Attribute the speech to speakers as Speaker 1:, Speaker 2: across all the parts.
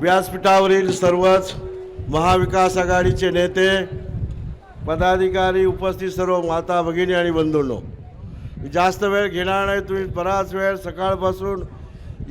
Speaker 1: व्यासपीठावरील सर्वच महाविकास आघाडीचे नेते पदाधिकारी उपस्थित सर्व माता भगिनी आणि बंधूंनो जास्त वेळ घेणार नाही तुम्ही बराच वेळ सकाळपासून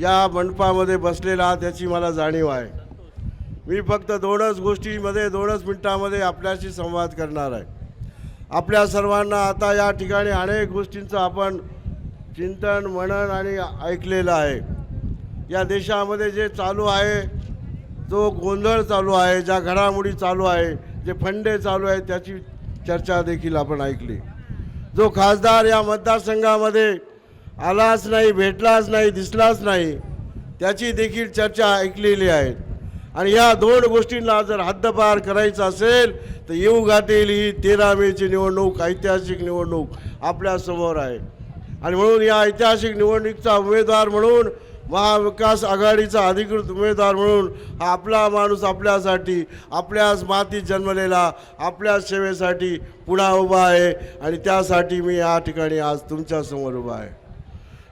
Speaker 1: या मंडपामध्ये बसलेला आहात याची मला जाणीव आहे. मी फक्त दोनच गोष्टीमध्ये दोनच मिनटामध्ये आपल्याशी संवाद करणार आहे. आपल्या सर्वांना आता या ठिकाणी अनेक गोष्टींचं आपण चिंतन मनन आणि ऐकलेलं आहे. या देशामध्ये जे चालू आहे जो गोंधळ चालू आहे ज्या घडामोडी चालू आहे जे फंडे चालू आहे त्याची चर्चा देखील आपण ऐकली. जो खासदार या मतदारसंघामध्ये आलाच नाही भेटलाच नाही दिसलाच नाही त्याची देखील चर्चा ऐकलेली आहे. आणि या दोन गोष्टींना जर हद्दपार करायचं असेल तर येऊ गाठेल ही तेरा मेची निवडणूक ऐतिहासिक निवडणूक आपल्यासमोर आहे. आणि म्हणून या ऐतिहासिक निवडणुकीचा उमेदवार म्हणून महाविकास आघाडीचा अधिकृत उमेदवार म्हणून आपला माणूस आपल्यासाठी आपल्याच मातीत जन्मलेला आपल्याच सेवेसाठी पुन्हा उभा आहे आणि त्यासाठी मी या ठिकाणी आज तुमच्यासमोर उभा आहे.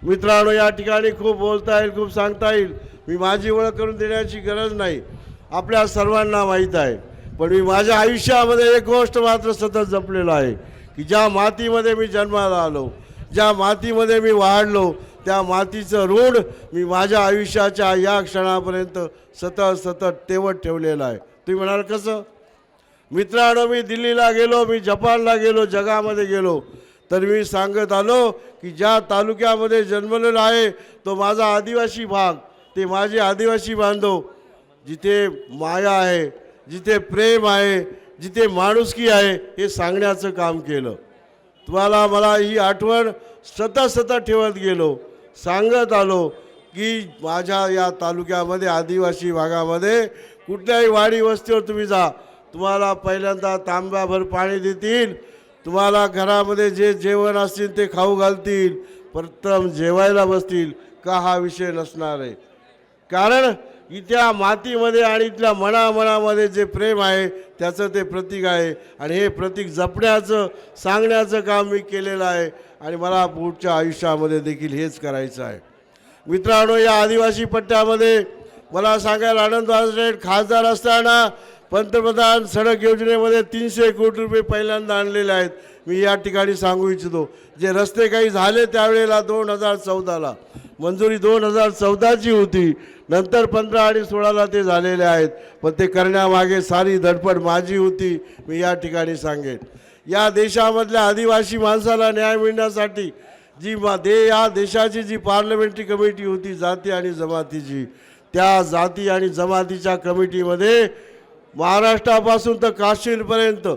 Speaker 1: मित्रांनो या ठिकाणी खूप बोलता येईल खूप सांगता येईल. मी माझी ओळख करून देण्याची गरज नाही. आपल्या सर्वांना माहीत आहे. पण मी माझ्या आयुष्यामध्ये एक गोष्ट मात्र सतत जपलेलं आहे की ज्या मातीमध्ये मी जन्माला आलो ज्या मातीमध्ये मी वाढलो त्या मातीचं ऋण मी माझ्या आयुष्याच्या या क्षणापर्यंत सतत सतत तेवत ठेवलेलं आहे. तुम्ही म्हणाल कसं? मित्रांनो मी दिल्लीला गेलो मी जपानला गेलो जगामध्ये गेलो. तर मी सांगत आलो की ज्या तालुक्यामध्ये जन्मलेला आहे तो माझा आदिवासी भाग. ते माझे आदिवासी बांधव जिथे माया आहे जिथे प्रेम आहे जिथे माणुसकी आहे हे सांगण्याचं काम केलं. तुम्हाला मला ही आठवण सतत सतत ठेवत गेलो. सांगत आलो की माझ्या या तालुक्यामध्ये आदिवासी भागामध्ये कुठल्याही वाडी वस्तीवर तुम्ही जा. तुम्हाला पहिल्यांदा तांब्याभर पाणी देतील. तुम्हाला घरामध्ये जे जेवण असतील ते खाऊ घालतील. प्रथम जेवायला बसतील. का हा विषय नसणार आहे. कारण इथल्या मातीमध्ये आणि इथल्या मनामनामध्ये जे प्रेम आहे त्याचं ते प्रतीक आहे. आणि हे प्रतीक जपण्याचं सांगण्याचं काम मी केलेलं आहे. आणि मला पुढच्या आयुष्यामध्ये देखील हेच करायचं आहे. मित्रांनो या आदिवासी पट्ट्यामध्ये मला सांगायला आनंद वाजरेट खासदार असताना पंतप्रधान सडक योजनेमध्ये तीनशे कोटी रुपये पहिल्यांदा आणलेले आहेत. मी या ठिकाणी सांगू इच्छितो. जे रस्ते काही झाले त्यावेळेला दोन हजार चौदाला. मंजुरी दोन हजार चौदाची होती. नंतर पंधरा आणि सोळाला ते झालेले आहेत. पण ते करण्यामागे सारी धडपड माझी होती. मी या ठिकाणी सांगेन. या देशामधल्या आदिवासी माणसाला न्याय मिळण्यासाठी जी मा दे या देशाची जी पार्लमेंटरी कमिटी होती जाती आणि जमातीची त्या जाती आणि जमातीच्या कमिटीमध्ये महाराष्ट्रापासून तर काश्मीरपर्यंत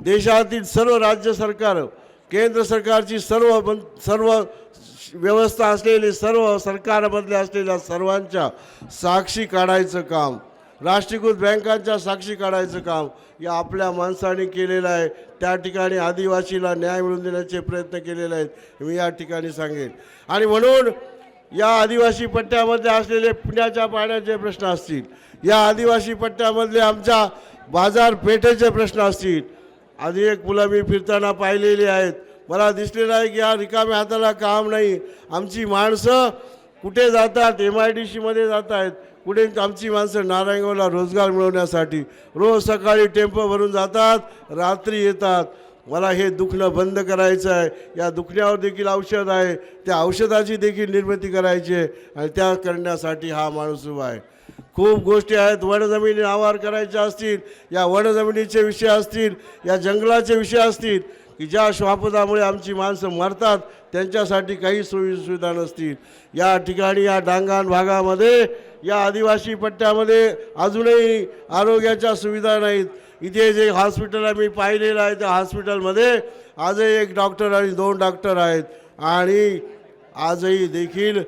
Speaker 1: देशातील सर्व राज्य सरकार केंद्र सरकारची सर्व सर्व व्यवस्था असलेली सर्व सरकारमधल्या असलेल्या सर्वांच्या साक्षी काढायचं काम राष्ट्रीयकृत बँकांच्या साक्षी काढायचं काम या आपल्या माणसाने केलेलं आहे. त्या ठिकाणी आदिवासीला न्याय मिळवून देण्याचे प्रयत्न केलेले आहेत मी या ठिकाणी सांगेन. आणि म्हणून या आदिवासी पट्ट्यामध्ये असलेले पिण्याच्या पाण्याचे प्रश्न असतील या आदिवासी पट्ट्यामधले आमच्या बाजारपेठेचे प्रश्न असतील आधी एक मुलं मी फिरताना पाहिलेली आहेत. मला दिसलेलं आहे की या रिकाम्या हाताला काम नाही. आमची माणसं कुठे जातात? एम आय डी सीमध्ये जात आहेत कुठे आमची माणसं नारायणगावला रोजगार मिळवण्यासाठी? रोज सकाळी टेम्पो भरून जातात रात्री येतात. मला हे दुखणं बंद करायचं आहे. या दुखण्यावर देखील औषध आहे. त्या औषधाची देखील निर्मिती करायची आहे आणि त्या करण्यासाठी हा माणूस उभा आहे. खूप गोष्टी आहेत. वनजमिनी आवार करायच्या असतील या वनजमिनीचे विषय असतील या जंगलाचे विषय असतील की ज्या श्वापदामुळे आमची माणसं मरतात त्यांच्यासाठी काही सोयी सुविधा नसतील. या ठिकाणी या डांगान भागामध्ये या आदिवासी पट्ट्यामध्ये अजूनही आरोग्याच्या सुविधा नाहीत. इथे जे हॉस्पिटल आम्ही पाहिलेलं आहे त्या हॉस्पिटलमध्ये आजही एक डॉक्टर आणि दोन डॉक्टर आहेत. आणि आजही देखील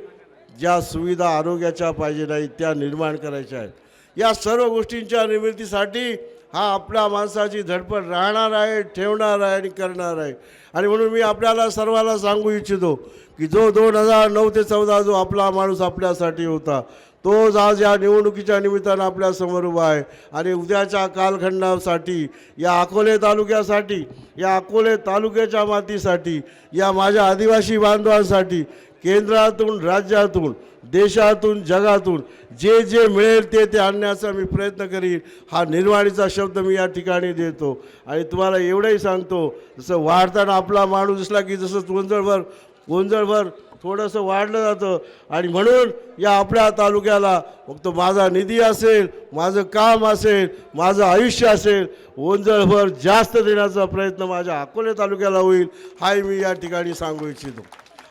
Speaker 1: ज्या सुविधा आरोग्याच्या पाहिजे नाहीत त्या निर्माण करायच्या आहेत. या सर्व गोष्टींच्या निर्मितीसाठी हा आपल्या माणसाची धडपड राहणार आहे ठेवणार आहे आणि करणार आहे. आणि म्हणून मी आपल्याला सर्वांना सांगू इच्छितो की जो दोन हजार नऊ ते चौदा जो आपला माणूस आपल्यासाठी होता तोच आज या निवडणुकीच्या निमित्तानं आपल्यासमोर उभा आहे. आणि उद्याच्या कालखंडासाठी या अकोले तालुक्यासाठी या अकोले तालुक्याच्या मातीसाठी या माझ्या आदिवासी बांधवांसाठी केंद्रातून राज्यातून देशातून जगातून जे जे मिळेल ते ते आणण्याचा मी प्रयत्न करीन. हा निर्वाणीचा शब्द मी या ठिकाणी देतो. आणि तुम्हाला एवढंही सांगतो जसं वाढताना आपला माणूस दिसला की जसं गोंजळभर गोंजळभर थोडंसं वाढलं जातं. आणि म्हणून या आपल्या तालुक्याला फक्त माझा निधी असेल माझं काम असेल माझं आयुष्य असेल ओंजळभर जास्त देण्याचा प्रयत्न माझ्या अकोले तालुक्याला होईल हाही मी या ठिकाणी सांगू इच्छितो.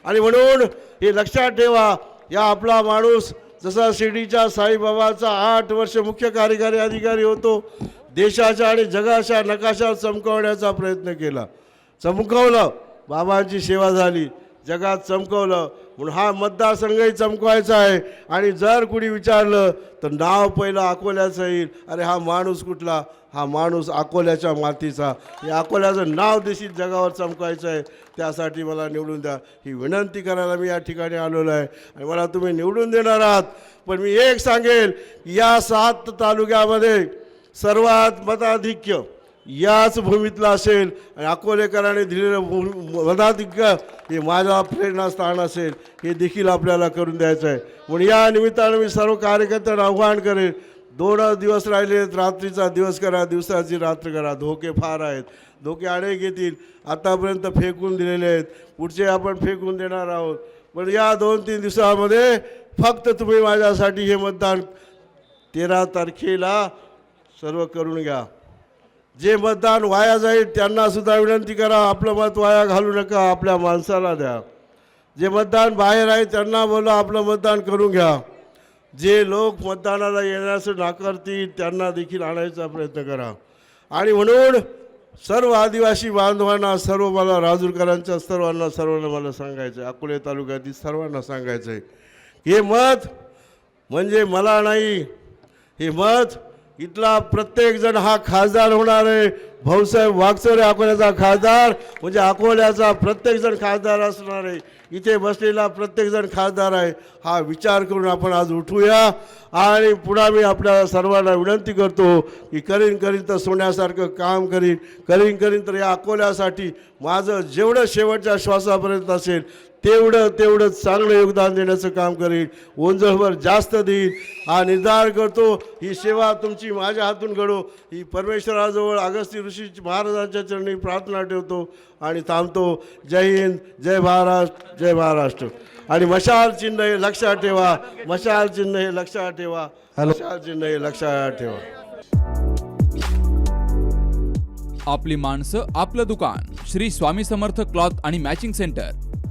Speaker 1: आणि म्हणून हे लक्षात ठेवा या आपला माणूस जसा शिर्डीच्या साईबाबाचा आठ वर्ष मुख्य कार्यकारी अधिकारी होतो देशाच्या आणि जगाच्या नकाशा चमकवण्याचा प्रयत्न केला. चमकवलं बाबांची सेवा झाली. जगात चमकवलं. म्हणून हा मतदारसंघही चमकवायचा आहे. आणि जर कुणी विचारलं तर नाव पहिलं अकोल्याचं येईल. अरे हा माणूस कुठला? हा माणूस अकोल्याच्या मातीचा. हे अकोल्याचं नाव देशील जगावर चमकायचं आहे. त्यासाठी मला निवडून द्या. ही विनंती करायला मी या ठिकाणी आलेलो आहे. आणि मला तुम्ही निवडून देणार आहात. पण मी एक सांगेल या सात तालुक्यामध्ये सर्वात मताधिक्य याच भूमीतलं असेल आणि अकोलेकरांनी दिलेलं वधाधिक्य हे माझा प्रेरणास्थान असेल हे देखील आपल्याला करून द्यायचं आहे. म्हणून या निमित्तानं मी सर्व कार्यकर्त्यांना आव्हान करेन दोन दिवस राहिले आहेत रात्रीचा दिवस करा दिवसाची रात्र करा. धोके फार आहेत. धोके अनेक येतील आतापर्यंत फेकून दिलेले आहेत. पुढचे आपण फेकून देणार आहोत. पण या दोन तीन दिवसामध्ये फक्त तुम्ही माझ्यासाठी हे मतदान तेरा तारखेला सर्व करून घ्या. जे मतदान वाया जाईल त्यांना सुद्धा विनंती करा आपलं मत वाया घालू नका आपल्या माणसाला द्या. जे मतदान बाहेर आहे त्यांना बोला आपलं मतदान करून घ्या. जे लोक मतदानाला येण्यास नाकारतील त्यांना देखील आणायचा प्रयत्न करा. आणि म्हणून सर्व आदिवासी बांधवांना सर्व मला राजूरकरांच्या सर्वांना सर्वांना मला सांगायचं आहे अकोले तालुक्यातील सर्वांना सांगायचं आहे हे मत म्हणजे मला नाही हे मत इथला प्रत्येकजण हा खासदार होणार आहे. भाऊसाहेब वागचोरे अकोल्याचा खासदार म्हणजे अकोल्याचा प्रत्येकजण खासदार असणार आहे. इथे बसलेला प्रत्येकजण खासदार आहे. हा विचार करून आपण आज उठूया आणि पुन्हा मी आपल्या सर्वांना विनंती करतो की करीन करीन तर सोन्यासारखं काम करीन. करीन करीन तर या अकोल्यासाठी माझं जेवढं शेवटच्या श्वासापर्यंत असेल तेवढं तेवढं चांगलं योगदान देण्याचं काम करीन. ओंजळभर जास्त देईन. हा निर्धार करतो ही सेवा तुमची माझ्या हातून घडो. ही परमेश्वराजवळ अगस्ती ऋषी महाराजांच्या चरणी प्रार्थना ठेवतो आणि थांबतो. जय हिंद जय महाराष्ट्र जय महाराष्ट्र. आणि मशाल चिन्ह हे लक्षात ठेवा. मशाल चिन्ह हे लक्षात ठेवा. मशाल चिन्ह हे लक्षात ठेवा.
Speaker 2: आपली माणसं आपलं दुकान. श्री स्वामी समर्थ क्लॉथ आणि मॅचिंग सेंटर.